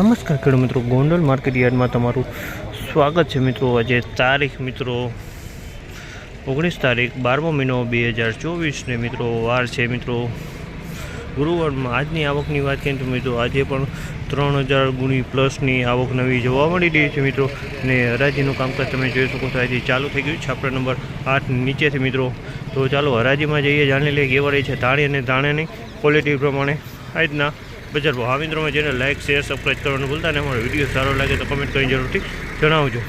નમસ્કાર ખેડૂત મિત્રો, ગોંડલ માર્કેટ યાર્ડમાં તમારું સ્વાગત છે મિત્રો. આજે તારીખ મિત્રો ઓગણીસ તારીખ, બારમો મહિનો બે હજાર ચોવીસને મિત્રો વાર છે મિત્રો. ગુરુવારમાં આજની આવકની વાત કરીએ તો મિત્રો આજે પણ ત્રણ હજાર ગુણી પ્લસની આવક નવી જોવા મળી રહી છે મિત્રો. ને હરાજીનું કામકાજ તમે જોઈ શકો છો આજે ચાલુ થઈ ગયું છે. આપણા નંબર આઠ નીચેથી મિત્રો. તો ચાલો હરાજીમાં જઈએ, જાણી લઈએ કેવા રહી છે. ધાણી અને ધાણાની ક્વોલિટી પ્રમાણે આ રીતના બજાર ભાવ. હા મિત્રોમાં જેને લાઇક શેર સબસ્ક્રાઈબ કરવાનું ભૂલતા ને અમારો વીડિયો સારો લાગે તો કમેન્ટ કરીને જરૂરથી જણાવજો.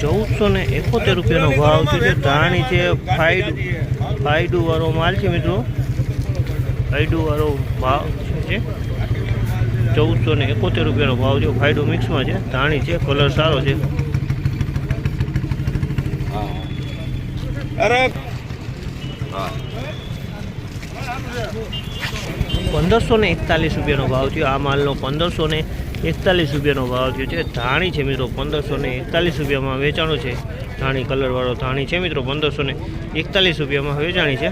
ચૌદસો ને એકોતેર રૂપિયાનો ભાવ છે. ધાણી છે ફાઈડ ફાઈડુ વાળો માલ છે મિત્રો. ફાઈડુ વાળો ભાવ છે. ચૌદસો ને એકોતેર રૂપિયાનો ભાવ છે. ફાઈડુ મિક્સમાં છે. ધાણી છે કલર સારો છે. અરે પંદરસો ને એકતાલીસ રૂપિયાનો ભાવ થયો. આ માલનો પંદરસો ને એકતાલીસ રૂપિયાનો ભાવ થયો છે. ધાણી છે મિત્રો પંદરસો ને એકતાલીસ રૂપિયામાં વેચાણો છે. ધાણી કલરવાળો ધાણી છે મિત્રો પંદરસો ને એકતાલીસ રૂપિયામાં વેચાણી છે.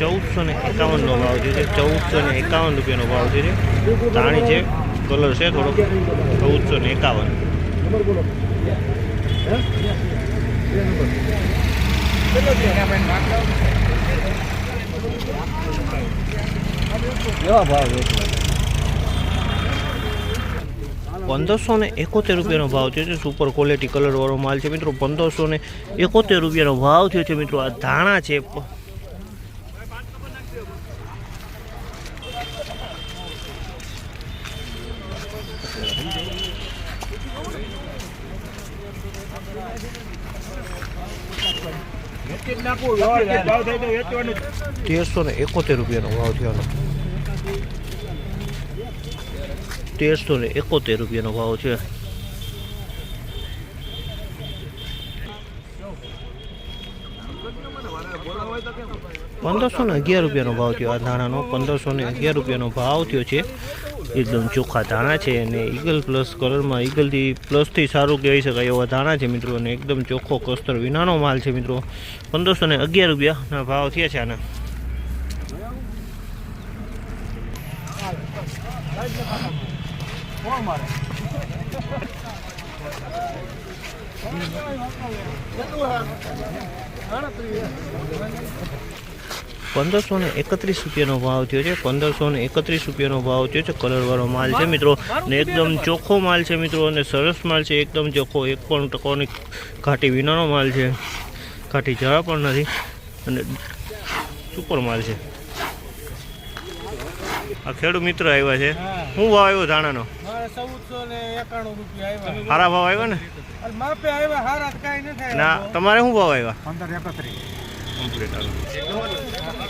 ચૌદસો ને એકાવનનો ભાવ થયો છે. ચૌદસો ને એકાવન રૂપિયાનો ભાવ થયો છે. ધાણી છે, કલર છે થોડોક. ચૌદસો ને એકાવન. કેવા ભાવ પંદરસો ને એકોતેર રૂપિયાનો ભાવ થયો છે. સુપર ક્વોલિટી કલરવાળો માલ છે મિત્રો. પંદરસો ને એકોતેર રૂપિયાનો ભાવ થયો છે મિત્રો. આ ધાણા છે પ- ભાવ થાય તો વેચવાનું તેરસો ને એકોતેર રૂપિયાનો ભાવ થયો તેરસો ને એકોતેર રૂપિયાનો ભાવ છે પંદરસો ને અગિયાર રૂપિયાનો ભાવ થયો. આ ધાણાનો પંદરસો ને અગિયાર રૂપિયાનો ભાવ થયો છે. એકદમ ચોખ્ખા ધાણા છે અને ઈગલ પ્લસ કલરમાં ઈગલથી પ્લસથી સારું કહેવાય શકાય એવા ધાણા છે મિત્રો. અને એકદમ ચોખ્ખો કસ્તર વિનાનો માલ છે મિત્રો. પંદરસો ને અગિયાર રૂપિયાના ભાવ થયા છે આના. પંદરસો ને એકત્રીસ રૂપિયાનો ભાવ થયો છે. પંદરસો ને એકત્રીસ રૂપિયાનો ભાવ થયો છે. કલરવાળો માલ છે મિત્રો. ને એકદમ ચોખ્ખો માલ છે મિત્રો. અને સરસ માલ છે. એકદમ ચોખ્ખો. એક પણ ટકોની ઘાટી વિનાનો માલ છે. ઘાટી જરા પણ નથી. અને સુપર માલ છે. આ ખેડૂત મિત્ર આવ્યા છે. શું ભાવ આવ્યો ધાણાનો? ચૌદસો ને એકાણું રૂપિયા આવ્યા. સારા ભાવ આવ્યા ને? માપે આવ્યા હારા કાંઈ નથી ના તમારે શું ભાવ આવ્યા? પંદર એકત્રીસ. કમ્પ્લીટ આવ્યો